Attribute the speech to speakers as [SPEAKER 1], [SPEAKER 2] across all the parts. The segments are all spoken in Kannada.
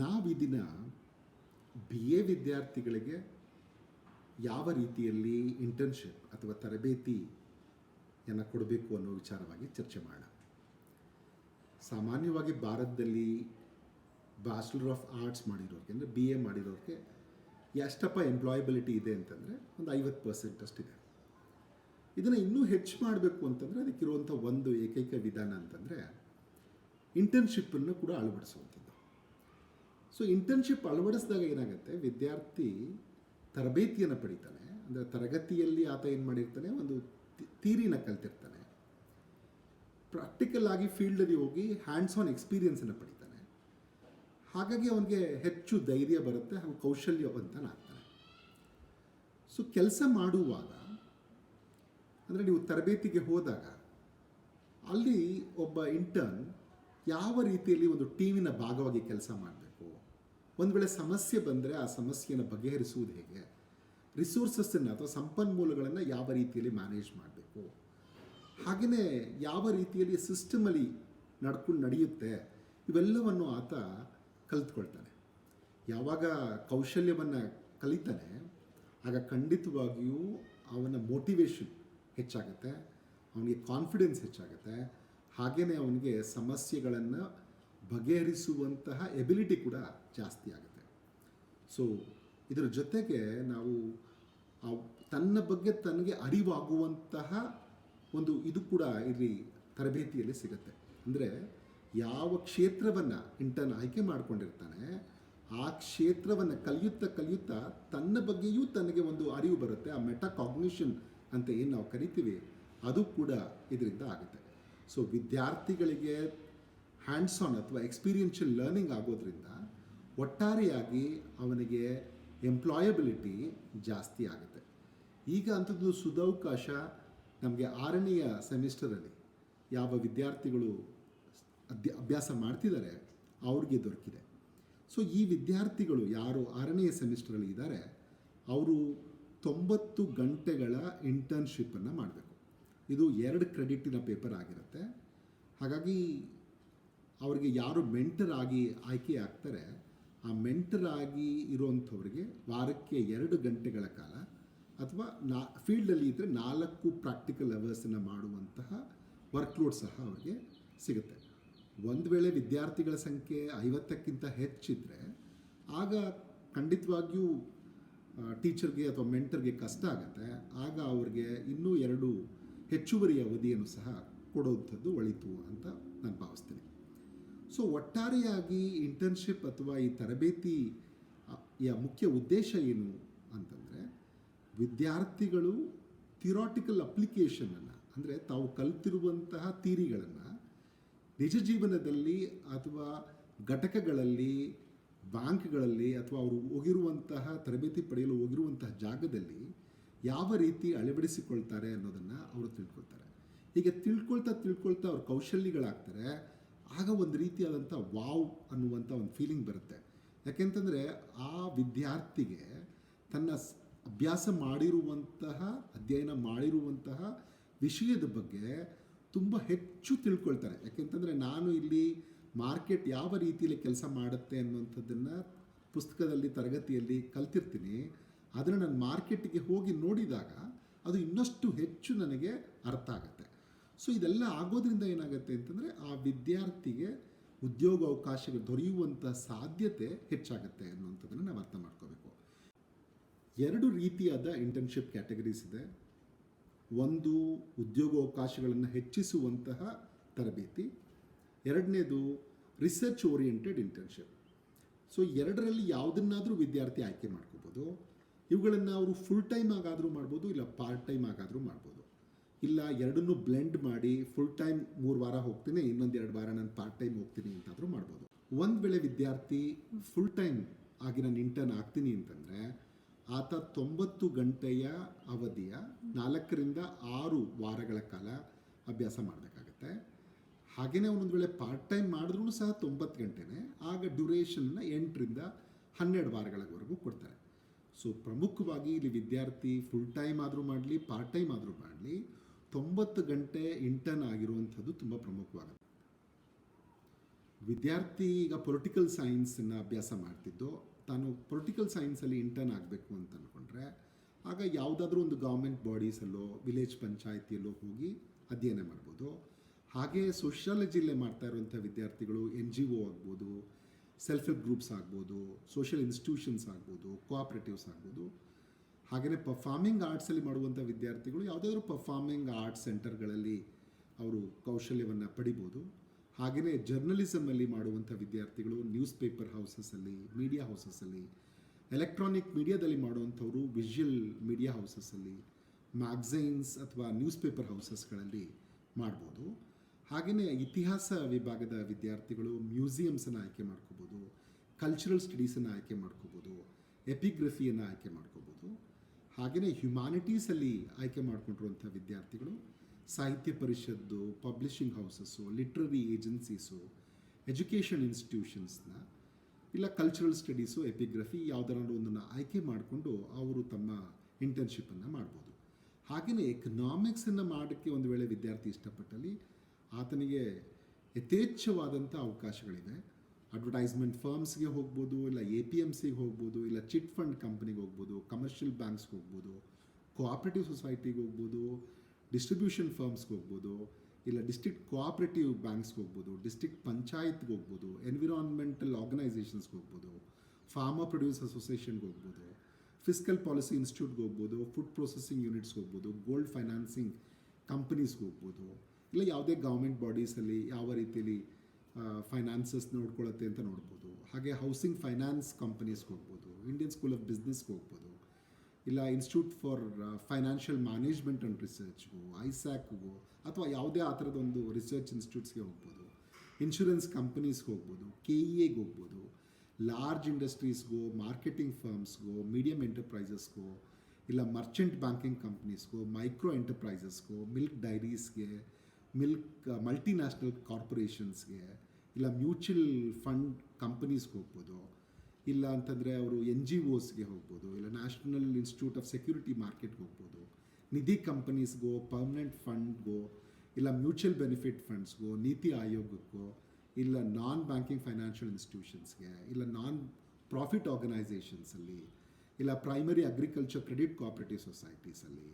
[SPEAKER 1] ನಾವಿದಿನ ಬಿ ಎ ವಿದ್ಯಾರ್ಥಿಗಳಿಗೆ ಯಾವ ರೀತಿಯಲ್ಲಿ ಇಂಟರ್ನ್ಶಿಪ್ ಅಥವಾ ತರಬೇತಿಯನ್ನು ಕೊಡಬೇಕು ಅನ್ನೋ ವಿಚಾರವಾಗಿ ಚರ್ಚೆ ಮಾಡೋಣ. ಸಾಮಾನ್ಯವಾಗಿ ಭಾರತದಲ್ಲಿ ಬ್ಯಾಚುಲರ್ ಆಫ್ ಆರ್ಟ್ಸ್ ಮಾಡಿರೋರಿಗೆ ಅಂದರೆ ಬಿ ಎ ಮಾಡಿರೋರಿಗೆ ಎಷ್ಟಪ್ಪ ಎಂಪ್ಲಾಯಬಿಲಿಟಿ ಇದೆ ಅಂತಂದರೆ ಒಂದು ಐವತ್ತು ಪರ್ಸೆಂಟ್ ಅಷ್ಟಿದೆ. ಇದನ್ನು ಇನ್ನೂ ಹೆಚ್ಚು ಮಾಡಬೇಕು ಅಂತಂದರೆ ಅದಕ್ಕಿರುವಂಥ ಒಂದು ಏಕೈಕ ವಿಧಾನ ಅಂತಂದರೆ ಇಂಟರ್ನ್ಶಿಪ್ಪನ್ನು ಕೂಡ ಅಳವಡಿಸುವಂಥದ್ದು. ಸೊ ಇಂಟರ್ನ್ಶಿಪ್ ಅಳವಡಿಸಿದಾಗ ಏನಾಗುತ್ತೆ? ವಿದ್ಯಾರ್ಥಿ ತರಬೇತಿಯನ್ನು ಪಡಿತಾನೆ. ಅಂದರೆ ತರಗತಿಯಲ್ಲಿ ಆತ ಏನು ಮಾಡಿರ್ತಾನೆ? ಒಂದು ತೀರಿನ ಕಲ್ತಿರ್ತಾನೆ. ಪ್ರಾಕ್ಟಿಕಲ್ ಆಗಿ ಫೀಲ್ಡಲ್ಲಿ ಹೋಗಿ ಹ್ಯಾಂಡ್ಸ್ ಆನ್ ಎಕ್ಸ್ಪೀರಿಯನ್ಸನ್ನು ಪಡಿತಾನೆ. ಹಾಗಾಗಿ ಅವನಿಗೆ ಹೆಚ್ಚು ಧೈರ್ಯ ಬರುತ್ತೆ, ಹಾಗೂ ಕೌಶಲ್ಯವಂತನಾಗ್ತಾನೆ ಸೊ ಕೆಲಸ ಮಾಡುವಾಗ, ಅಂದರೆ ನೀವು ತರಬೇತಿಗೆ ಹೋದಾಗ, ಅಲ್ಲಿ ಒಬ್ಬ ಇಂಟರ್ನ್ ಯಾವ ರೀತಿಯಲ್ಲಿ ಒಂದು ಟೀಮಿನ ಭಾಗವಾಗಿ ಕೆಲಸ ಮಾಡಬೇಕು ಒಂದು ವೇಳೆ ಸಮಸ್ಯೆ ಬಂದರೆ ಆ ಸಮಸ್ಯೆಯನ್ನು ಬಗೆಹರಿಸುವುದು ಹೇಗೆ? ರಿಸೋರ್ಸಸ್ಸನ್ನು ಅಥವಾ ಸಂಪನ್ಮೂಲಗಳನ್ನು ಯಾವ ರೀತಿಯಲ್ಲಿ ಮ್ಯಾನೇಜ್ ಮಾಡಬೇಕು? ಹಾಗೆಯೇ ಯಾವ ರೀತಿಯಲ್ಲಿ ಸಿಸ್ಟಮಲ್ಲಿ ನಡ್ಕೊಂಡು ನಡೆಯುತ್ತೆ? ಇವೆಲ್ಲವನ್ನು ಆತ ಕಲಿತ್ಕೊಳ್ತಾನೆ. ಯಾವಾಗ ಕೌಶಲ್ಯವನ್ನು ಕಲಿತಾನೆ, ಆಗ ಖಂಡಿತವಾಗಿಯೂ ಅವನ ಮೋಟಿವೇಶನ್ ಹೆಚ್ಚಾಗುತ್ತೆ, ಅವನಿಗೆ ಕಾನ್ಫಿಡೆನ್ಸ್ ಹೆಚ್ಚಾಗುತ್ತೆ. ಹಾಗೆಯೇ ಅವನಿಗೆ ಸಮಸ್ಯೆಗಳನ್ನು ಬಗೆಹರಿಸುವಂತಹ ಎಬಿಲಿಟಿ ಕೂಡ ಜಾಸ್ತಿ ಆಗುತ್ತೆ. ಸೊ ಇದರ ಜೊತೆಗೆ ನಾವು ತನ್ನ ಬಗ್ಗೆ ತನಗೆ ಅರಿವಾಗುವಂತಹ ಒಂದು ಇದು ಕೂಡ ಇಲ್ಲಿ ತರಬೇತಿಯಲ್ಲಿ ಸಿಗುತ್ತೆ. ಅಂದರೆ ಯಾವ ಕ್ಷೇತ್ರವನ್ನು ಇಂಟರ್ನ್ ಆಯ್ಕೆ ಮಾಡಿಕೊಂಡಿರ್ತಾನೆ, ಆ ಕ್ಷೇತ್ರವನ್ನು ಕಲಿಯುತ್ತಾ ಕಲಿಯುತ್ತಾ ತನ್ನ ಬಗ್ಗೆಯೂ ತನಗೆ ಒಂದು ಅರಿವು ಬರುತ್ತೆ, ಆ ಮೆಟಾ ಕಾಗ್ನಿಷನ್ ಅಂತ ಏನು ನಾವು ಕರಿತೀವಿ, ಅದು ಕೂಡ ಇದರಿಂದ ಆಗುತ್ತೆ. ಸೊ ವಿದ್ಯಾರ್ಥಿಗಳಿಗೆ ಹ್ಯಾಂಡ್ಸ್ ಆನ್ ಅಥವಾ ಎಕ್ಸ್ಪೀರಿಯನ್ಷಿಯಲ್ ಲರ್ನಿಂಗ್ ಆಗೋದ್ರಿಂದ ಒಟ್ಟಾರೆಯಾಗಿ ಅವನಿಗೆ ಎಂಪ್ಲಾಯಬಿಲಿಟಿ ಜಾಸ್ತಿ ಆಗುತ್ತೆ. ಈಗ ಅಂಥದ್ದು ಸುದವಕಾಶ ನಮಗೆ ಆರನೆಯ ಸೆಮಿಸ್ಟರಲ್ಲಿ ಯಾವ ವಿದ್ಯಾರ್ಥಿಗಳು ಅಧ್ಯ ಅಭ್ಯಾಸ ಮಾಡ್ತಿದ್ದಾರೆ ಅವ್ರಿಗೆ ದೊರಕಿದೆ. ಸೊ ಈ ವಿದ್ಯಾರ್ಥಿಗಳು ಯಾರು ಆರನೆಯ ಸೆಮಿಸ್ಟರಲ್ಲಿ ಇದ್ದಾರೆ, ಅವರು ತೊಂಬತ್ತು ಗಂಟೆಗಳ ಇಂಟರ್ನ್ಶಿಪ್ಪನ್ನು ಮಾಡಬೇಕು. ಇದು ಎರಡು ಕ್ರೆಡಿಟಿನ ಪೇಪರ್ ಆಗಿರುತ್ತೆ. ಹಾಗಾಗಿ ಅವರಿಗೆ ಯಾರು ಮೆಂಟರ್ ಆಗಿ ಆಯ್ಕೆ ಆಗ್ತಾರೆ, ಆ ಮೆಂಟರ್ ಆಗಿ ಇರುವಂಥವ್ರಿಗೆ ವಾರಕ್ಕೆ ಎರಡು ಗಂಟೆಗಳ ಕಾಲ ಅಥವಾ ನಾ, ಫೀಲ್ಡಲ್ಲಿ ಇದ್ದರೆ ನಾಲ್ಕು ಪ್ರಾಕ್ಟಿಕಲ್ ಅವರ್ಸನ್ನು ಮಾಡುವಂತಹ ವರ್ಕ್ಲೋಡ್ ಸಹ ಅವರಿಗೆ ಸಿಗುತ್ತೆ. ಒಂದು ವೇಳೆ ವಿದ್ಯಾರ್ಥಿಗಳ ಸಂಖ್ಯೆ ಐವತ್ತಕ್ಕಿಂತ ಹೆಚ್ಚಿದ್ರೆ, ಆಗ ಖಂಡಿತವಾಗಿಯೂ ಟೀಚರ್ಗೆ ಅಥವಾ ಮೆಂಟರ್ಗೆ ಕಷ್ಟ ಆಗುತ್ತೆ. ಆಗ ಅವ್ರಿಗೆ ಇನ್ನೂ ಎರಡು ಹೆಚ್ಚುವರಿ ಅವಧಿಯನ್ನು ಸಹ ಕೊಡುವಂಥದ್ದು ಒಳಿತು ಅಂತ ನಾನು ಭಾವಿಸ್ತೀನಿ. ಸೊ ಒಟ್ಟಾರೆಯಾಗಿ ಇಂಟರ್ನ್ಶಿಪ್ ಅಥವಾ ಈ ತರಬೇತಿ ಯ ಮುಖ್ಯ ಉದ್ದೇಶ ಏನು ಅಂತಂದರೆ, ವಿದ್ಯಾರ್ಥಿಗಳು ಥಿರಾಟಿಕಲ್ ಅಪ್ಲಿಕೇಶನನ್ನು ಅಂದರೆ ತಾವು ಕಲಿತಿರುವಂತಹ ತೀರಿಗಳನ್ನು ನಿಜ ಜೀವನದಲ್ಲಿ ಅಥವಾ ಘಟಕಗಳಲ್ಲಿ, ಬ್ಯಾಂಕ್ಗಳಲ್ಲಿ ಅಥವಾ ಅವರು ಹೋಗಿರುವಂತಹ, ತರಬೇತಿ ಪಡೆಯಲು ಹೋಗಿರುವಂತಹ ಜಾಗದಲ್ಲಿ ಯಾವ ರೀತಿ ಅಳವಡಿಸಿಕೊಳ್ತಾರೆ ಅನ್ನೋದನ್ನು ಅವರು ತಿಳ್ಕೊಳ್ತಾರೆ. ಹೀಗೆ ತಿಳ್ಕೊಳ್ತಾ ತಿಳ್ಕೊಳ್ತಾ ಅವ್ರ ಕೌಶಲ್ಯಗಳಾಗ್ತಾರೆ. ಆಗ ಒಂದು ರೀತಿಯಾದಂಥ ವಾವ್ ಅನ್ನುವಂಥ ಒಂದು ಫೀಲಿಂಗ್ ಬರುತ್ತೆ. ಯಾಕೆಂತಂದರೆ ಆ ವಿದ್ಯಾರ್ಥಿಗೆ ತನ್ನ ಅಭ್ಯಾಸ ಮಾಡಿರುವಂತಹ, ಅಧ್ಯಯನ ಮಾಡಿರುವಂತಹ ವಿಷಯದ ಬಗ್ಗೆ ತುಂಬ ಹೆಚ್ಚು ತಿಳ್ಕೊಳ್ತಾರೆ. ಯಾಕೆಂತಂದರೆ ನಾನು ಇಲ್ಲಿ ಮಾರ್ಕೆಟ್ ಯಾವ ರೀತಿಯಲ್ಲಿ ಕೆಲಸ ಮಾಡುತ್ತೆ ಅನ್ನುವಂಥದ್ದನ್ನು ಪುಸ್ತಕದಲ್ಲಿ, ತರಗತಿಯಲ್ಲಿ ಕಲ್ತಿರ್ತೀನಿ. ಅದನ್ನು ನಾನು ಮಾರ್ಕೆಟಿಗೆ ಹೋಗಿ ನೋಡಿದಾಗ ಅದು ಇನ್ನಷ್ಟು ಹೆಚ್ಚು ನನಗೆ ಅರ್ಥ ಆಗುತ್ತೆ. ಸೊ ಇದೆಲ್ಲ ಆಗೋದ್ರಿಂದ ಏನಾಗುತ್ತೆ ಅಂತಂದರೆ ಆ ವಿದ್ಯಾರ್ಥಿಗೆ ಉದ್ಯೋಗ ಅವಕಾಶಗಳು ದೊರೆಯುವಂಥ ಸಾಧ್ಯತೆ ಹೆಚ್ಚಾಗುತ್ತೆ ಅನ್ನುವಂಥದ್ದನ್ನು ನಾವು ಅರ್ಥ ಮಾಡ್ಕೋಬೇಕು. ಎರಡು ರೀತಿಯಾದ ಇಂಟರ್ನ್ಶಿಪ್ ಕ್ಯಾಟಗರೀಸ್ ಇದೆ. ಒಂದು ಉದ್ಯೋಗಾವಕಾಶಗಳನ್ನು ಹೆಚ್ಚಿಸುವಂತಹ ತರಬೇತಿ, ಎರಡನೇದು ರಿಸರ್ಚ್ ಓರಿಯೆಂಟೆಡ್ ಇಂಟರ್ನ್ಶಿಪ್ ಸೊ ಎರಡರಲ್ಲಿ ಯಾವುದನ್ನಾದರೂ ವಿದ್ಯಾರ್ಥಿ ಆಯ್ಕೆ ಮಾಡ್ಕೋಬೋದು. ಇವುಗಳನ್ನು ಅವರು ಫುಲ್ ಟೈಮ್ ಆಗಾದರೂ ಮಾಡ್ಬೋದು, ಇಲ್ಲ ಪಾರ್ಟ್ ಟೈಮ್ ಆಗಾದರೂ ಮಾಡ್ಬೋದು. ಇಲ್ಲ, ಎರಡನ್ನೂ ಬ್ಲೆಂಡ್ ಮಾಡಿ ಫುಲ್ ಟೈಮ್ ಮೂರು ವಾರ ಹೋಗ್ತೀನಿ, ಇನ್ನೊಂದು ಎರಡು ವಾರ ನಾನು ಪಾರ್ಟ್ ಟೈಮ್ ಹೋಗ್ತೀನಿ ಅಂತಾದರೂ ಮಾಡ್ಬೋದು. ಒಂದು ವೇಳೆ ವಿದ್ಯಾರ್ಥಿ ಫುಲ್ ಟೈಮ್ ಆಗಿ ನಾನು ಇಂಟರ್ನ್ ಆಗ್ತೀನಿ ಅಂತಂದರೆ, ಆತ ತೊಂಬತ್ತು ಗಂಟೆಯ ಅವಧಿಯ ನಾಲ್ಕರಿಂದ ಆರು ವಾರಗಳ ಕಾಲ ಅಭ್ಯಾಸ ಮಾಡಬೇಕಾಗತ್ತೆ. ಹಾಗೆಯೇ ಒಂದೊಂದು ವೇಳೆ ಪಾರ್ಟ್ ಟೈಮ್ ಮಾಡಿದ್ರೂ ಸಹ ತೊಂಬತ್ತು ಗಂಟೆನೇ, ಆಗ ಡ್ಯೂರೇಷನ್ನ ಎಂಟರಿಂದ ಹನ್ನೆರಡು ವಾರಗಳವರೆಗೂ ಕೊಡ್ತಾರೆ. ಸೊ ಪ್ರಮುಖವಾಗಿ ಇಲ್ಲಿ ವಿದ್ಯಾರ್ಥಿ ಫುಲ್ ಟೈಮ್ ಆದರೂ ಮಾಡಲಿ ಪಾರ್ಟ್ ಟೈಮ್ ಆದರೂ ಮಾಡಲಿ ತೊಂಬತ್ತು ಗಂಟೆ ಇಂಟರ್ನ್ ಆಗಿರುವಂಥದ್ದು ತುಂಬ ಪ್ರಮುಖವಾಗುತ್ತೆ. ವಿದ್ಯಾರ್ಥಿ ಈಗ ಪೊಲಿಟಿಕಲ್ ಸೈನ್ಸನ್ನು ಅಭ್ಯಾಸ ಮಾಡ್ತಿದ್ದು, ತಾನು ಪೊಲಿಟಿಕಲ್ ಸೈನ್ಸಲ್ಲಿ ಇಂಟರ್ನ್ ಆಗಬೇಕು ಅಂತ ಅಂದ್ಕೊಂಡ್ರೆ ಆಗ ಯಾವುದಾದ್ರೂ ಒಂದು ಗೌರ್ಮೆಂಟ್ ಬಾಡೀಸಲ್ಲೋ ವಿಲೇಜ್ ಪಂಚಾಯತಿಯಲ್ಲೋ ಹೋಗಿ ಅಧ್ಯಯನ ಮಾಡ್ಬೋದು. ಹಾಗೆ ಸೋಷಿಯಾಲಜಿಲ್ಲೇ ಮಾಡ್ತಾ ಇರುವಂಥ ವಿದ್ಯಾರ್ಥಿಗಳು ಎನ್ ಜಿ ಒ ಆಗ್ಬೋದು ಸೆಲ್ಫ್ ಹೆಲ್ಪ್ ಗ್ರೂಪ್ಸ್ ಆಗ್ಬೋದು ಸೋಷಿಯಲ್ ಇನ್ಸ್ಟಿಟ್ಯೂಷನ್ಸ್ ಆಗ್ಬೋದು ಕೋಆಪ್ರೇಟಿವ್ಸ್ ಆಗ್ಬೋದು. ಹಾಗೆಯೇ ಪರ್ಫಾರ್ಮಿಂಗ್ ಆರ್ಟ್ಸಲ್ಲಿ ಮಾಡುವಂಥ ವಿದ್ಯಾರ್ಥಿಗಳು ಯಾವುದಾದ್ರೂ ಪರ್ಫಾರ್ಮಿಂಗ್ ಆರ್ಟ್ಸ್ ಸೆಂಟರ್ಗಳಲ್ಲಿ ಅವರು ಕೌಶಲ್ಯವನ್ನು ಪಡಿಬೋದು. ಹಾಗೆಯೇ ಜರ್ನಲಿಸಮಲ್ಲಿ ಮಾಡುವಂಥ ವಿದ್ಯಾರ್ಥಿಗಳು ನ್ಯೂಸ್ ಪೇಪರ್ ಹೌಸಸ್ಸಲ್ಲಿ ಮೀಡಿಯಾ ಹೌಸಸ್ಸಲ್ಲಿ ಎಲೆಕ್ಟ್ರಾನಿಕ್ ಮೀಡಿಯಾದಲ್ಲಿ ಮಾಡುವಂಥವರು ವಿಜುವಲ್ ಮೀಡಿಯಾ ಹೌಸಸ್ಸಲ್ಲಿ ಮ್ಯಾಗ್ಝೈನ್ಸ್ ಅಥವಾ ನ್ಯೂಸ್ ಪೇಪರ್ ಹೌಸಸ್ಗಳಲ್ಲಿ ಮಾಡ್ಬೋದು. ಹಾಗೆಯೇ ಇತಿಹಾಸ ವಿಭಾಗದ ವಿದ್ಯಾರ್ಥಿಗಳು ಮ್ಯೂಸಿಯಮ್ಸನ್ನು ಆಯ್ಕೆ ಮಾಡ್ಕೋಬೋದು ಕಲ್ಚರಲ್ ಸ್ಟಡೀಸನ್ನು ಆಯ್ಕೆ ಮಾಡ್ಕೋಬೋದು ಎಪಿಗ್ರಫಿಯನ್ನು ಆಯ್ಕೆ ಮಾಡ್ಕೋಬೋದು. ಹಾಗೆಯೇ ಹ್ಯುಮ್ಯಾನಿಟೀಸಲ್ಲಿ ಆಯ್ಕೆ ಮಾಡಿಕೊಂಡಿರುವಂಥ ವಿದ್ಯಾರ್ಥಿಗಳು, ಸಾಹಿತ್ಯ ಪರಿಷತ್ತು publishing houses literary agencies education ಇನ್ಸ್ಟಿಟ್ಯೂಷನ್ಸ್ನ ಇಲ್ಲ ಕಲ್ಚರಲ್ ಸ್ಟಡೀಸು ಎಪಿಗ್ರಫಿ ಯಾವುದಾದ್ರು ಒಂದನ್ನು ಆಯ್ಕೆ ಮಾಡಿಕೊಂಡು ಅವರು ತಮ್ಮ ಇಂಟರ್ನ್ಶಿಪ್ಪನ್ನು ಮಾಡ್ಬೋದು. ಹಾಗೆಯೇ ಎಕನಾಮಿಕ್ಸನ್ನು ಮಾಡೋಕ್ಕೆ ಒಂದು ವೇಳೆ ವಿದ್ಯಾರ್ಥಿ ಇಷ್ಟಪಟ್ಟಲ್ಲಿ ಆತನಿಗೆ ಯಥೇಚ್ಛವಾದಂಥ ಅವಕಾಶಗಳಿವೆ. ಅಡ್ವರ್ಟೈಸ್ಮೆಂಟ್ ಫರ್ಮ್ಸ್ಗೆ ಹೋಗ್ಬೋದು, ಇಲ್ಲ ಎ ಪಿ ಎಂ ಸಿಗೆ ಹೋಗ್ಬೋದು, ಇಲ್ಲ ಚಿಟ್ ಫಂಡ್ ಕಂಪ್ನಿಗೆ ಹೋಗ್ಬೋದು ಕಮರ್ಷಿಯಲ್ ಬ್ಯಾಂಕ್ಸ್ಗೆ ಹೋಗ್ಬೋದು ಕೋಆಪ್ರೇಟಿವ್ ಸೊಸೈಟಿಗೆ ಹೋಗ್ಬೋದು ಡಿಸ್ಟ್ರಿಬ್ಯೂಷನ್ ಫರ್ಮ್ಸ್ಗೆ ಹೋಗ್ಬೋದು, ಇಲ್ಲ ಡಿಸ್ಟ್ರಿಕ್ಟ್ ಕೋಆಪ್ರೇಟಿವ್ ಬ್ಯಾಂಕ್ಸ್ಗೆ ಹೋಗ್ಬೋದು ಡಿಸ್ಟ್ರಿಕ್ಟ್ ಪಂಚಾಯತ್ಗೆ ಹೋಗ್ಬೋದು ಎನ್ವಿರಾನ್ಮೆಂಟಲ್ ಆರ್ಗನೈಸೇಷನ್ಸ್ಗೆ ಹೋಗ್ಬೋದು ಫಾರ್ಮರ್ ಪ್ರೊಡ್ಯೂಸ್ ಅಸೋಸಿಯೇಷನ್ಗೆ ಹೋಗ್ಬೋದು ಫಿಸಿಕಲ್ ಪಾಲಿಸಿ ಇನ್ಸ್ಟಿಟ್ಯೂಟ್ಗೆ ಹೋಗ್ಬೋದು ಫುಡ್ ಪ್ರೊಸೆಸಿಂಗ್ ಯೂನಿಟ್ಸ್ಗೆ ಹೋಗ್ಬೋದು ಗೋಲ್ಡ್ ಫೈನಾನ್ಸಿಂಗ್ ಕಂಪನೀಸ್ಗೆ ಹೋಗ್ಬೋದು, ಇಲ್ಲ ಯಾವುದೇ ಗೌರ್ಮೆಂಟ್ ಬಾಡೀಸಲ್ಲಿ ಯಾವ ರೀತಿಯಲ್ಲಿ ಫೈನಾನ್ಸಸ್ ನೋಡ್ಕೊಳ್ಳುತ್ತೆ ಅಂತ ನೋಡ್ಬೋದು. ಹಾಗೆ ಹೌಸಿಂಗ್ ಫೈನಾನ್ಸ್ ಕಂಪನೀಸ್ಗೆ ಹೋಗ್ಬೋದು ಇಂಡಿಯನ್ ಸ್ಕೂಲ್ ಆಫ್ ಬಿಸ್ನೆಸ್ಗೆ ಹೋಗ್ಬೋದು, ಇಲ್ಲ institute for financial management and ರಿಸರ್ಚ್ಗೂ ಐಸ್ಯಾಕ್ಗೂ ಅಥವಾ ಯಾವುದೇ ಆ ಥರದೊಂದು ರಿಸರ್ಚ್ ಇನ್ಸ್ಟಿಟ್ಯೂಟ್ಸ್ಗೆ ಹೋಗ್ಬೋದು. ಇನ್ಶೂರೆನ್ಸ್ ಕಂಪನೀಸ್ಗೆ ಹೋಗ್ಬೋದು ಕೆ ಇ ಎಗೆ ಹೋಗ್ಬೋದು ಲಾರ್ಜ್ ಇಂಡಸ್ಟ್ರೀಸ್ಗೋ ಮಾರ್ಕೆಟಿಂಗ್ ಫರ್ಮ್ಸ್ಗೋ ಮೀಡಿಯಮ್ ಎಂಟರ್ಪ್ರೈಸಸ್ಗೋ ಇಲ್ಲ ಮರ್ಚೆಂಟ್ ಬ್ಯಾಂಕಿಂಗ್ ಕಂಪ್ನೀಸ್ಗೋ ಮೈಕ್ರೋ ಎಂಟರ್ಪ್ರೈಸಸ್ಗೋ ಮಿಲ್ಕ್ ಡೈರೀಸ್ಗೆ ಮಿಲ್ಕ್ ಮಲ್ಟಿನ್ಯಾಷನಲ್ ಕಾರ್ಪೊರೇಷನ್ಸ್ಗೆ ಇಲ್ಲ ಮ್ಯೂಚುವಲ್ ಫಂಡ್ ಕಂಪನೀಸ್ಗೆ ಹೋಗ್ಬೋದು, ಇಲ್ಲ ಅಂತಂದರೆ ಅವರು ಎನ್ ಜಿ ಓಸ್ಗೆ ಹೋಗ್ಬೋದು, ಇಲ್ಲ ನ್ಯಾಷನಲ್ ಇನ್ಸ್ಟಿಟ್ಯೂಟ್ ಆಫ್ ಸೆಕ್ಯೂರಿಟಿ ಮಾರ್ಕೆಟ್ಗೆ ಹೋಗ್ಬೋದು, ನಿಧಿ ಕಂಪನೀಸ್ಗೋ, ಪರ್ಮನೆಂಟ್ ಫಂಡ್ಗೋ, ಇಲ್ಲ ಮ್ಯೂಚುವಲ್ ಬೆನಿಫಿಟ್ ಫಂಡ್ಸ್ಗೋ, ನೀತಿ ಆಯೋಗಕ್ಕೋ, ಇಲ್ಲ ನಾನ್ ಬ್ಯಾಂಕಿಂಗ್ ಫೈನಾನ್ಷಿಯಲ್ ಇನ್ಸ್ಟಿಟ್ಯೂಷನ್ಸ್ಗೆ, ಇಲ್ಲ ನಾನ್ ಪ್ರಾಫಿಟ್ ಆರ್ಗನೈಸೇಷನ್ಸಲ್ಲಿ, ಇಲ್ಲ ಪ್ರೈಮರಿ ಅಗ್ರಿಕಲ್ಚರ್ ಕ್ರೆಡಿಟ್ ಕೋಆಪ್ರೇಟಿವ್ ಸೊಸೈಟೀಸಲ್ಲಿ,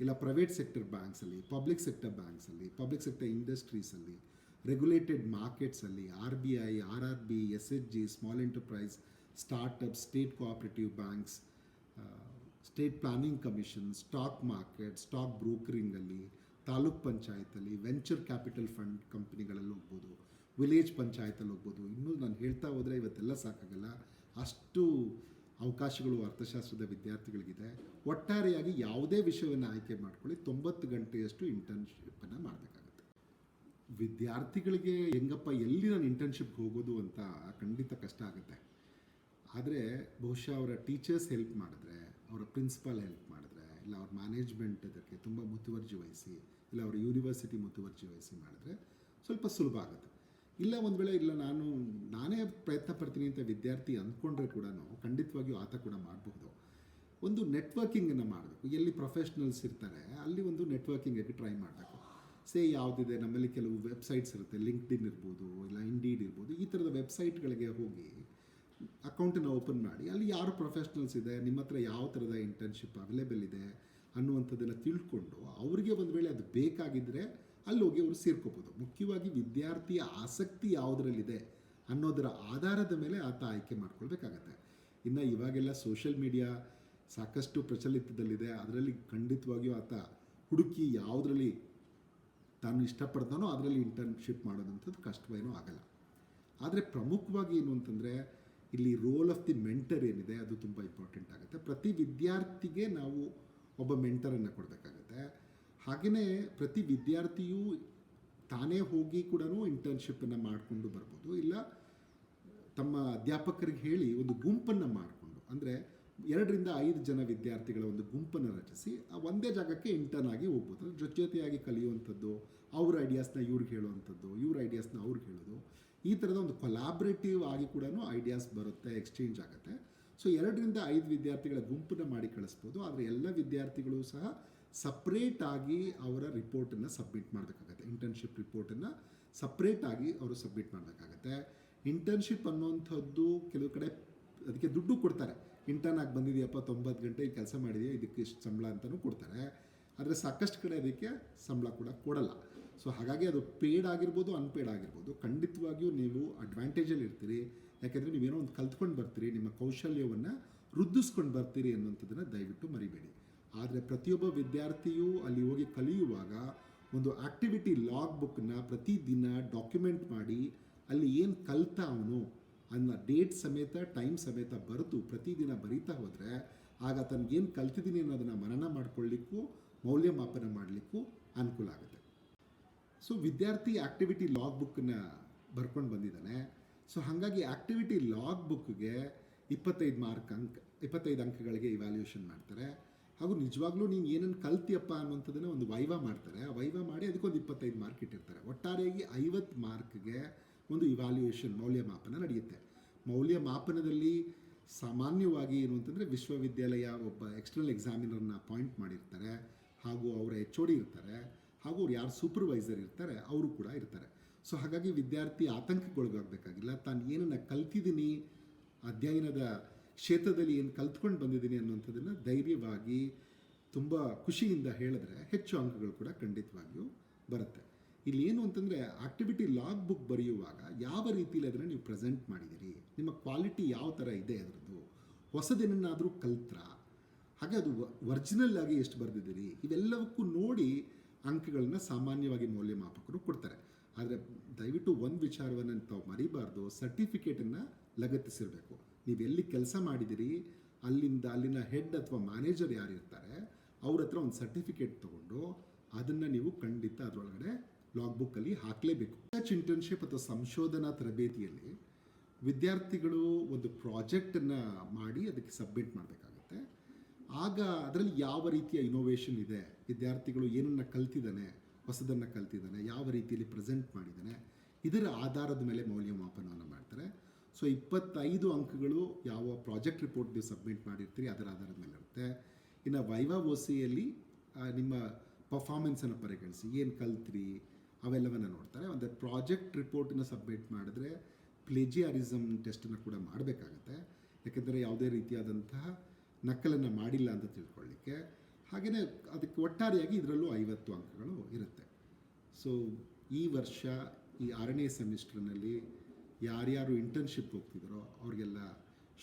[SPEAKER 1] ಇಲ್ಲ ಪ್ರೈವೇಟ್ ಸೆಕ್ಟರ್ ಬ್ಯಾಂಕ್ಸಲ್ಲಿ, ಪಬ್ಲಿಕ್ ಸೆಕ್ಟರ್ ಬ್ಯಾಂಕ್ಸಲ್ಲಿ, ಪಬ್ಲಿಕ್ ಸೆಕ್ಟರ್ ಇಂಡಸ್ಟ್ರೀಸಲ್ಲಿ regulated ಮಾರ್ಕೆಟ್ಸಲ್ಲಿ R B I R R B S H G small enterprise startup state cooperative banks state planning commission stock market stock ಬ್ರೋಕರಿಂಗಲ್ಲಿ taluk ಪಂಚಾಯತಲ್ಲಿ ವೆಂಚರ್ ಕ್ಯಾಪಿಟಲ್ ಫಂಡ್ ಕಂಪ್ನಿಗಳಲ್ಲಿ ಹೋಗ್ಬೋದು ವಿಲೇಜ್ ಪಂಚಾಯತಲ್ಲಿ ಹೋಗ್ಬೋದು. ಇನ್ನೂ ನಾನು ಹೇಳ್ತಾ ಹೋದರೆ ಇವತ್ತೆಲ್ಲ ಸಾಕಾಗಲ್ಲ. ಅಷ್ಟು ಅವಕಾಶಗಳು ಅರ್ಥಶಾಸ್ತ್ರದ ವಿದ್ಯಾರ್ಥಿಗಳಿಗಿದೆ. ಒಟ್ಟಾರೆಯಾಗಿ ಯಾವುದೇ ವಿಷಯವನ್ನು ಆಯ್ಕೆ ಮಾಡ್ಕೊಳ್ಳಿ, ತೊಂಬತ್ತು ಗಂಟೆಯಷ್ಟು ಇಂಟರ್ನ್ಶಿಪ್ಪನ್ನು ಮಾಡಬೇಕಾಗುತ್ತೆ. ವಿದ್ಯಾರ್ಥಿಗಳಿಗೆ ಹೆಂಗಪ್ಪ ಎಲ್ಲಿ ನಾನು ಇಂಟರ್ನ್ಶಿಪ್ಗೆ ಹೋಗೋದು ಅಂತ ಖಂಡಿತ ಕಷ್ಟ ಆಗುತ್ತೆ. ಆದರೆ ಬಹುಶಃ ಅವರ ಟೀಚರ್ಸ್ ಹೆಲ್ಪ್ ಮಾಡಿದ್ರೆ, ಅವರ ಪ್ರಿನ್ಸಿಪಾಲ್ ಹೆಲ್ಪ್ ಮಾಡಿದ್ರೆ, ಇಲ್ಲ ಅವ್ರ ಮ್ಯಾನೇಜ್ಮೆಂಟ್ ಇದಕ್ಕೆ ತುಂಬ ಮುತುವರ್ಜಿ ವಹಿಸಿ, ಇಲ್ಲ ಅವ್ರ ಯೂನಿವರ್ಸಿಟಿ ಮುತುವರ್ಜಿ ವಹಿಸಿ ಮಾಡಿದ್ರೆ ಸ್ವಲ್ಪ ಸುಲಭ ಆಗುತ್ತೆ. ಇಲ್ಲ ಒಂದು ವೇಳೆ ಇಲ್ಲ ನಾನು, ನಾನೇ ಪ್ರಯತ್ನ ಪಡ್ತೀನಿ ಅಂತ ವಿದ್ಯಾರ್ಥಿ ಅಂದ್ಕೊಂಡ್ರೆ ಕೂಡ ಖಂಡಿತವಾಗಿಯೂ ಆತ ಕೂಡ ಮಾಡಬಹುದು. ಒಂದು ನೆಟ್ವರ್ಕಿಂಗನ್ನು ಮಾಡಬೇಕು. ಎಲ್ಲಿ ಪ್ರೊಫೆಷ್ನಲ್ಸ್ ಇರ್ತಾರೆ, ಅಲ್ಲಿ ಒಂದು ನೆಟ್ವರ್ಕಿಂಗಿಗೆ ಟ್ರೈ ಮಾಡಬೇಕು. ಸೇ ಯಾವುದಿದೆ, ನಮ್ಮಲ್ಲಿ ಕೆಲವು ವೆಬ್ಸೈಟ್ಸ್ ಇರುತ್ತೆ ಲಿಂಕ್ಡ್ ಇನ್ ಇರ್ಬೋದು, ಇಲ್ಲ ಇಂಡೀಡ್ ಇರ್ಬೋದು, ಈ ಥರದ ವೆಬ್ಸೈಟ್ಗಳಿಗೆ ಹೋಗಿ ಅಕೌಂಟನ್ನು ಓಪನ್ ಮಾಡಿ, ಅಲ್ಲಿ ಯಾರು ಪ್ರೊಫೆಷ್ನಲ್ಸ್ ಇದೆ, ನಿಮ್ಮ ಹತ್ರ ಯಾವ ಥರದ ಇಂಟರ್ನ್ಶಿಪ್ ಅವೈಲೇಬಲ್ ಇದೆ ಅನ್ನುವಂಥದ್ದನ್ನು ತಿಳ್ಕೊಂಡು ಅವರಿಗೆ ಒಂದು ವೇಳೆ ಅದು ಬೇಕಾಗಿದ್ದರೆ ಅಲ್ಲಿ ಹೋಗಿ ಅವರು ಸೇರ್ಕೋಬೋದು. ಮುಖ್ಯವಾಗಿ ವಿದ್ಯಾರ್ಥಿಯ ಆಸಕ್ತಿ ಯಾವುದರಲ್ಲಿದೆ ಅನ್ನೋದರ ಆಧಾರದ ಮೇಲೆ ಆತ ಆಯ್ಕೆ ಮಾಡ್ಕೊಳ್ಬೇಕಾಗತ್ತೆ. ಇನ್ನು ಇವಾಗೆಲ್ಲ ಸೋಷಿಯಲ್ ಮೀಡಿಯಾ ಸಾಕಷ್ಟು ಪ್ರಚಲಿತದಲ್ಲಿದೆ, ಅದರಲ್ಲಿ ಖಂಡಿತವಾಗಿಯೂ ಆತ ಹುಡುಕಿ ಯಾವುದರಲ್ಲಿ ತಾನು ಇಷ್ಟಪಡ್ತಾನೋ ಅದರಲ್ಲಿ ಇಂಟರ್ನ್ಶಿಪ್ ಮಾಡೋದಂಥದ್ದು ಕಷ್ಟವೇನೂ ಆಗಲ್ಲ. ಆದರೆ ಪ್ರಮುಖವಾಗಿ ಏನು ಅಂತಂದರೆ, ಇಲ್ಲಿ ರೋಲ್ ಆಫ್ ದಿ ಮೆಂಟರ್ ಏನಿದೆ, ಅದು ತುಂಬ ಇಂಪಾರ್ಟೆಂಟ್ ಆಗುತ್ತೆ. ಪ್ರತಿ ವಿದ್ಯಾರ್ಥಿಗೆ ನಾವು ಒಬ್ಬ ಮೆಂಟರನ್ನು ಕೊಡಬೇಕಾಗತ್ತೆ. ಹಾಗೆಯೇ ಪ್ರತಿ ವಿದ್ಯಾರ್ಥಿಯೂ ತಾನೇ ಹೋಗಿ ಕೂಡ ಇಂಟರ್ನ್ಶಿಪ್ಪನ್ನು ಮಾಡಿಕೊಂಡು ಬರ್ಬೋದು. ಇಲ್ಲ, ತಮ್ಮ ಅಧ್ಯಾಪಕರಿಗೆ ಹೇಳಿ ಒಂದು ಗುಂಪನ್ನು ಮಾಡಿಕೊಂಡು. ಅಂದರೆ ಎರಡರಿಂದ ಐದು ಜನ ವಿದ್ಯಾರ್ಥಿಗಳ ಒಂದು ಗುಂಪನ್ನು ರಚಿಸಿ ಒಂದೇ ಜಾಗಕ್ಕೆ ಇಂಟರ್ನ್ ಆಗಿ ಹೋಗ್ಬೋದು. ಜೊತೆ ಜೊತೆಯಾಗಿ ಕಲಿಯುವಂಥದ್ದು, ಅವ್ರ ಐಡಿಯಾಸ್ನ ಇವ್ರಿಗೆ ಹೇಳುವಂಥದ್ದು, ಇವ್ರ ಐಡಿಯಾಸ್ನ ಅವ್ರಿಗೆ ಹೇಳೋದು. ಈ ಥರದ ಒಂದು ಕೊಲಾಬ್ರೇಟಿವ್ ಆಗಿ ಕೂಡ ಐಡಿಯಾಸ್ ಬರುತ್ತೆ ಎಕ್ಸ್ಚೇಂಜ್ ಆಗುತ್ತೆ. ಸೊ ಎರಡರಿಂದ ಐದು ವಿದ್ಯಾರ್ಥಿಗಳ ಗುಂಪನ್ನು ಮಾಡಿ ಕಳಿಸ್ಬೋದು. ಆದರೆ ಎಲ್ಲ ವಿದ್ಯಾರ್ಥಿಗಳು ಸಹ ಸಪ್ರೇಟ್ ಆಗಿ ಅವರ ರಿಪೋರ್ಟನ್ನು ಸಬ್ಮಿಟ್ ಮಾಡಬೇಕಾಗತ್ತೆ. ಇಂಟರ್ನ್ಶಿಪ್ ರಿಪೋರ್ಟನ್ನು ಸಪ್ರೇಟಾಗಿ ಅವರು ಸಬ್ಮಿಟ್ ಮಾಡಬೇಕಾಗತ್ತೆ. ಇಂಟರ್ನ್ಶಿಪ್ ಅನ್ನುವಂಥದ್ದು ಕೆಲವು ಕಡೆ ಅದಕ್ಕೆ ದುಡ್ಡು ಕೊಡ್ತಾರೆ. ಇಂಟರ್ನ್ ಆಗಿ ಬಂದಿದೆಯಪ್ಪ, ತೊಂಬತ್ತು ಗಂಟೆ ಕೆಲಸ ಮಾಡಿದೆಯಾ, ಇದಕ್ಕೆ ಇಷ್ಟು ಸಂಬಳ ಅಂತಲೂ ಕೊಡ್ತಾರೆ. ಆದರೆ ಸಾಕಷ್ಟು ಕಡೆ ಅದಕ್ಕೆ ಸಂಬಳ ಕೂಡ ಕೊಡಲ್ಲ. ಸೊ ಹಾಗಾಗಿ ಅದು ಪೇಡ್ ಆಗಿರ್ಬೋದು ಅನ್ಪೇಡ್ ಆಗಿರ್ಬೋದು. ಖಂಡಿತವಾಗಿಯೂ ನೀವು ಅಡ್ವಾಂಟೇಜಲ್ಲಿ ಇರ್ತೀರಿ. ಯಾಕೆಂದರೆ ನೀವೇನೋ ಒಂದು ಕಲ್ತ್ಕೊಂಡು ಬರ್ತೀರಿ, ನಿಮ್ಮ ಕೌಶಲ್ಯವನ್ನು ವೃದ್ಧಿಸ್ಕೊಂಡು ಬರ್ತೀರಿ ಅನ್ನುವಂಥದ್ದನ್ನು ದಯವಿಟ್ಟು ಮರಿಬೇಡಿ. ಆದರೆ ಪ್ರತಿಯೊಬ್ಬ ವಿದ್ಯಾರ್ಥಿಯು ಅಲ್ಲಿ ಹೋಗಿ ಕಲಿಯುವಾಗ ಒಂದು ಆಕ್ಟಿವಿಟಿ ಲಾಗ್ ಬುಕ್ನ ಪ್ರತಿದಿನ ಡಾಕ್ಯುಮೆಂಟ್ ಮಾಡಿ, ಅಲ್ಲಿ ಏನು ಕಲ್ತ ಅವನು ಅನ್ನೋ ಡೇಟ್ ಸಮೇತ ಟೈಮ್ ಸಮೇತ ಬರೆದು ಪ್ರತಿದಿನ ಬರೀತಾ ಹೋದರೆ ಆಗ ತನಗೇನು ಕಲ್ತಿದ್ದೀನಿ ಅನ್ನೋದನ್ನು ಮನನ ಮಾಡ್ಕೊಳ್ಳಿಕ್ಕೂ ಮೌಲ್ಯಮಾಪನ ಮಾಡಲಿಕ್ಕೂ ಅನುಕೂಲ ಆಗುತ್ತೆ. ಸೊ ವಿದ್ಯಾರ್ಥಿ ಆ್ಯಕ್ಟಿವಿಟಿ ಲಾಗ್ ಬುಕ್ಕನ್ನ ಬರ್ಕೊಂಡು ಬಂದಿದ್ದಾನೆ. ಸೊ ಹಾಗಾಗಿ ಆ್ಯಕ್ಟಿವಿಟಿ ಲಾಗ್ ಬುಕ್ಗೆ ಇಪ್ಪತ್ತೈದು ಮಾರ್ಕ್ ಅಂಕ, ಇಪ್ಪತ್ತೈದು ಅಂಕಗಳಿಗೆ ಇವ್ಯಾಲ್ಯೂಯೇಷನ್ ಮಾಡ್ತಾರೆ. ಹಾಗೂ ನಿಜವಾಗ್ಲೂ ನೀನು ಏನನ್ನು ಕಲ್ತಿಯಪ್ಪ ಅನ್ನುವಂಥದ್ದನ್ನು ಒಂದು ವೈವ ಮಾಡ್ತಾರೆ. ವೈವ ಮಾಡಿ ಅದಕ್ಕೊಂದು ಇಪ್ಪತ್ತೈದು ಮಾರ್ಕ್ ಇಟ್ಟಿರ್ತಾರೆ. ಒಟ್ಟಾರೆಯಾಗಿ ಐವತ್ತು ಮಾರ್ಕ್ಗೆ ಒಂದು ಇವ್ಯಾಲ್ಯೂಯೇಷನ್ ಮೌಲ್ಯಮಾಪನ ನಡೆಯುತ್ತೆ. ಮೌಲ್ಯಮಾಪನದಲ್ಲಿ ಸಾಮಾನ್ಯವಾಗಿ ಏನು ಅಂತಂದರೆ ವಿಶ್ವವಿದ್ಯಾಲಯ ಒಬ್ಬ ಎಕ್ಸ್ಟರ್ನಲ್ ಎಕ್ಸಾಮಿನರ್ನ ಅಪಾಯಿಂಟ್ ಮಾಡಿರ್ತಾರೆ, ಹಾಗೂ ಅವರ ಎಚ್ ಒ ಡಿ ಇರ್ತಾರೆ, ಹಾಗೂ ಅವ್ರು ಯಾರು ಸೂಪರ್ವೈಸರ್ ಇರ್ತಾರೆ, ಅವರು ಕೂಡ ಇರ್ತಾರೆ. ಸೊ ಹಾಗಾಗಿ ವಿದ್ಯಾರ್ಥಿ ಆತಂಕಕ್ಕೊಳಗಾಗಬೇಕಾಗಿಲ್ಲ. ತಾನು ಏನನ್ನು ಕಲ್ತಿದ್ದೀನಿ ಅಧ್ಯಯನದ ಕ್ಷೇತ್ರದಲ್ಲಿ ಏನು ಕಲ್ತ್ಕೊಂಡು ಬಂದಿದ್ದೀನಿ ಅನ್ನುವಂಥದ್ದನ್ನು ಧೈರ್ಯವಾಗಿ ತುಂಬ ಖುಷಿಯಿಂದ ಹೇಳಿದ್ರೆ ಹೆಚ್ಚು ಅಂಕಗಳು ಕೂಡ ಖಂಡಿತವಾಗಿಯೂ ಬರುತ್ತೆ. ಇಲ್ಲಿ ಏನು ಅಂತಂದರೆ ಆಕ್ಟಿವಿಟಿ ಲಾಗ್ ಬುಕ್ ಬರೆಯುವಾಗ ಯಾವ ರೀತಿಯಲ್ಲಿ ಅದನ್ನು ನೀವು ಪ್ರೆಸೆಂಟ್ ಮಾಡಿದಿರಿ? ನಿಮ್ಮ ಕ್ವಾಲಿಟಿ ಯಾವ ಥರ ಇದೆ ಅದರದ್ದು? ಹೊಸದೇನನ್ನಾದರೂ ಕಲ್ತ್ರ? ಹಾಗೆ ಅದು ಒರಿಜಿನಲ್ ಆಗಿ ಎಷ್ಟು ಬರೆದಿದ್ದೀರಿ? ಇವೆಲ್ಲವಕ್ಕೂ ನೋಡಿ ಅಂಕಗಳನ್ನ ಸಾಮಾನ್ಯವಾಗಿ ಮೌಲ್ಯಮಾಪಕರು ಕೊಡ್ತಾರೆ. ಆದರೆ ದಯವಿಟ್ಟು ಒಂದು ವಿಚಾರವನ್ನು ತಾವು ಮರಿಬಾರ್ದು. ಸರ್ಟಿಫಿಕೇಟನ್ನು ಲಗತ್ತಿಸಿರಬೇಕು. ನೀವು ಎಲ್ಲಿ ಕೆಲಸ ಮಾಡಿದಿರಿ? ಅಲ್ಲಿಂದ, ಅಲ್ಲಿನ ಹೆಡ್ ಅಥವಾ ಮ್ಯಾನೇಜರ್ ಯಾರು ಇರ್ತಾರೆ ಅವ್ರ ಹತ್ರ ಒಂದು ಸರ್ಟಿಫಿಕೇಟ್ ತೊಗೊಂಡು ಅದನ್ನು ನೀವು ಖಂಡಿತ ಅದರೊಳಗಡೆ ಲಾಗ್ ಬುಕ್ಕಲ್ಲಿ ಹಾಕಲೇಬೇಕು. ರಿಸರ್ಚ್ ಇಂಟರ್ನ್ಶಿಪ್ ಅಥವಾ ಸಂಶೋಧನಾ ತರಬೇತಿಯಲ್ಲಿ ವಿದ್ಯಾರ್ಥಿಗಳು ಒಂದು ಪ್ರಾಜೆಕ್ಟನ್ನು ಮಾಡಿ ಅದಕ್ಕೆ ಸಬ್ಮಿಟ್ ಮಾಡಬೇಕಾಗುತ್ತೆ. ಆಗ ಅದರಲ್ಲಿ ಯಾವ ರೀತಿಯ ಇನೋವೇಷನ್ ಇದೆ, ವಿದ್ಯಾರ್ಥಿಗಳು ಏನನ್ನು ಕಲ್ತಿದ್ದಾನೆ, ಹೊಸದನ್ನು ಕಲ್ತಿದ್ದಾನೆ, ಯಾವ ರೀತಿಯಲ್ಲಿ ಪ್ರೆಸೆಂಟ್ ಮಾಡಿದ್ದಾನೆ, ಇದರ ಆಧಾರದ ಮೇಲೆ ಮೌಲ್ಯಮಾಪನವನ್ನು ಮಾಡ್ತಾರೆ. ಸೊ ಇಪ್ಪತ್ತೈದು ಅಂಕಗಳು ಯಾವ ಪ್ರಾಜೆಕ್ಟ್ ರಿಪೋರ್ಟ್ ನೀವು ಸಬ್ಮಿಟ್ ಮಾಡಿರ್ತೀರಿ ಅದರ ಆಧಾರದ ಮೇಲೆ ಇರುತ್ತೆ. ಇನ್ನು ವೈವಾ ಓಸಿಯಲ್ಲಿ ನಿಮ್ಮ ಪರ್ಫಾರ್ಮೆನ್ಸನ್ನು ಪರಿಗಣಿಸಿ, ಏನು ಕಲ್ತ್ರಿ ಅವೆಲ್ಲವನ್ನು ನೋಡ್ತಾರೆ. ಒಂದು ಪ್ರಾಜೆಕ್ಟ್ ರಿಪೋರ್ಟನ್ನು ಸಬ್ಮಿಟ್ ಮಾಡಿದ್ರೆ ಪ್ಲೇಜಿಯಾರಿಸಮ್ ಟೆಸ್ಟನ್ನು ಕೂಡ ಮಾಡಬೇಕಾಗತ್ತೆ. ಯಾಕೆಂದರೆ ಯಾವುದೇ ರೀತಿಯಾದಂತಹ ನಕಲನ್ನು ಮಾಡಿಲ್ಲ ಅಂತ ತಿಳ್ಕೊಳ್ಳಿಕ್ಕೆ ಹಾಗೆಯೇ ಅದಕ್ಕೆ ಒಟ್ಟಾರೆಯಾಗಿ ಇದರಲ್ಲೂ ಐವತ್ತು ಅಂಕಗಳು ಇರುತ್ತೆ. ಸೊ ಈ ವರ್ಷ ಈ ಆರನೇ ಸೆಮಿಸ್ಟರ್ನಲ್ಲಿ ಯಾರ್ಯಾರು ಇಂಟರ್ನ್ಶಿಪ್ ಹೋಗ್ತಿದ್ದಾರೋ ಅವ್ರಿಗೆಲ್ಲ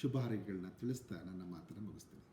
[SPEAKER 1] ಶುಭ ಹಾರೈಕೆಗಳನ್ನ ತಿಳಿಸ್ತಾ ನನ್ನ ಮಾತನ್ನು ಮುಗಿಸ್ತೀನಿ.